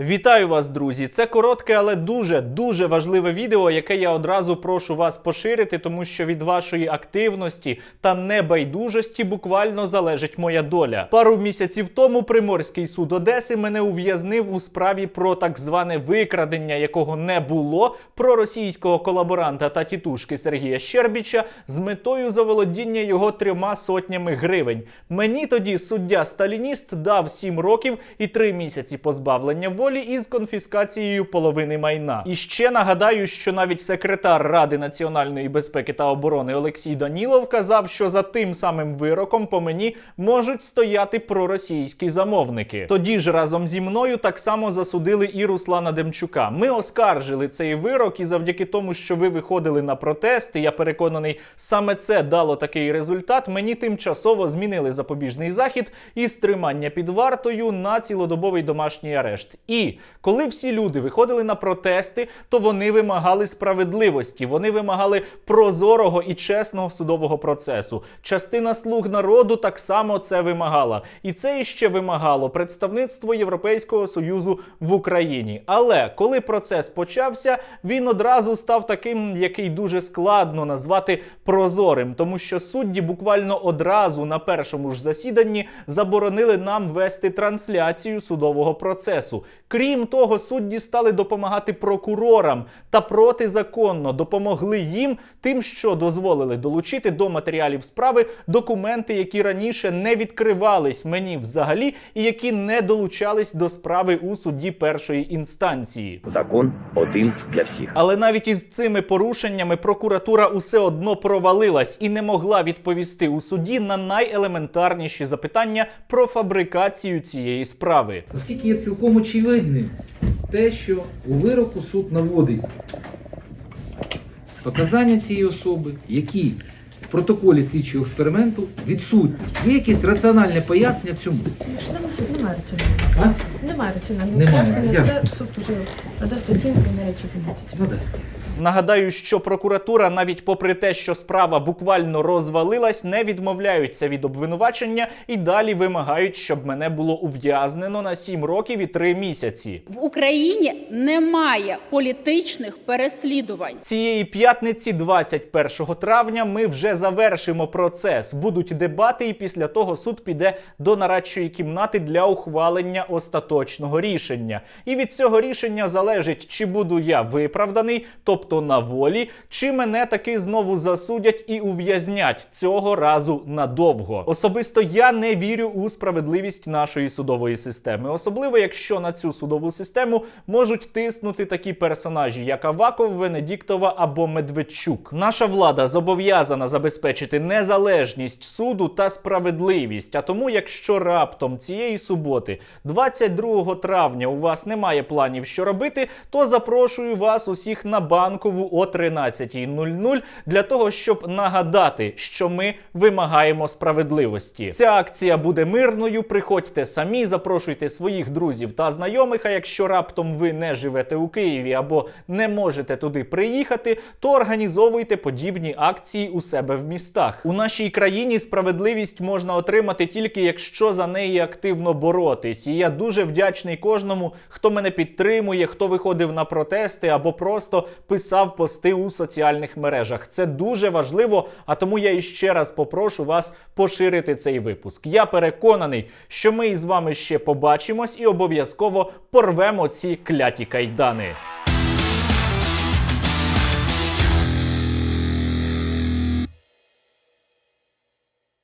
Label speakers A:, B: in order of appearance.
A: Вітаю вас, друзі! Це коротке, але дуже дуже важливе відео, яке я одразу прошу вас поширити, тому що від вашої активності та небайдужості буквально залежить моя доля. Пару місяців тому Приморський суд Одеси мене ув'язнив у справі про так зване викрадення, якого не було, про російського колаборанта та тітушки Сергія Щербіча з метою заволодіння його трьома сотнями гривень. Мені тоді суддя сталініст дав 7 років і 3 місяці позбавлення волі із конфіскацією половини майна. І ще нагадаю, що навіть секретар Ради національної безпеки та оборони Олексій Данілов казав, що за тим самим вироком по мені можуть стояти проросійські замовники. Тоді ж разом зі мною так само засудили і Руслана Демчука. Ми оскаржили цей вирок, і завдяки тому, що ви виходили на протести, я переконаний, саме це дало такий результат. Мені тимчасово змінили запобіжний захід із тримання під вартою на цілодобовий домашній арешт. І коли всі люди виходили на протести, то вони вимагали справедливості, вони вимагали прозорого і чесного судового процесу. Частина слуг народу так само це вимагала, і це іще вимагало представництво Європейського союзу в Україні. Але коли процес почався, він одразу став таким, який дуже складно назвати прозорим, тому що судді буквально одразу на першому ж засіданні заборонили нам вести трансляцію судового процесу. Крім того, судді стали допомагати прокурорам та протизаконно допомогли їм тим, що дозволили долучити до матеріалів справи документи, які раніше не відкривались мені взагалі, і які не долучались до справи у суді першої інстанції.
B: Закон один для всіх.
A: Але навіть із цими порушеннями прокуратура усе одно провалилась і не могла відповісти у суді на найелементарніші запитання про фабрикацію цієї справи.
C: Оскільки є цілком очевидним те, що у вироку суд наводить показання цієї особи, які в протоколі слідчого експерименту відсутні. Є якесь раціональне пояснення цьому.
D: Суду немає раціонального. Немає
C: Немає.
D: Це суд уже надасть оцінку на речі.
C: Надасть.
A: Нагадаю, що прокуратура, навіть попри те, що справа буквально розвалилась, не відмовляються від обвинувачення і далі вимагають, щоб мене було ув'язнено на 7 років і 3 місяці.
E: В Україні немає політичних переслідувань.
A: Цієї п'ятниці, 21 травня, ми вже завершимо процес. Будуть дебати, і після того суд піде до нарадчої кімнати для ухвалення остаточного рішення. І від цього рішення залежить, чи буду я виправданий, тобто на волі, чи мене таки знову засудять і ув'язнять цього разу надовго. Особисто я не вірю у справедливість нашої судової системи, особливо якщо на цю судову систему можуть тиснути такі персонажі, як Аваков, Венедіктова або Медведчук. Наша влада зобов'язана забезпечити незалежність суду та справедливість. А тому, якщо раптом цієї суботи, 22 травня, у вас немає планів, що робити, то запрошую вас усіх на банкову о 13.00 для того, щоб нагадати, що ми вимагаємо справедливості. Ця акція буде мирною. Приходьте самі, запрошуйте своїх друзів та знайомих. А якщо раптом ви не живете у Києві або не можете туди приїхати, то організовуйте подібні акції у себе в містах. У нашій країні справедливість можна отримати тільки якщо за неї активно боротись. І я дуже вдячний кожному, хто мене підтримує, хто виходив на протести або просто писав пости у соціальних мережах. Це дуже важливо. А тому я іще раз попрошу вас поширити цей випуск. Я переконаний, що ми із вами ще побачимось і обов'язково порвемо ці кляті кайдани.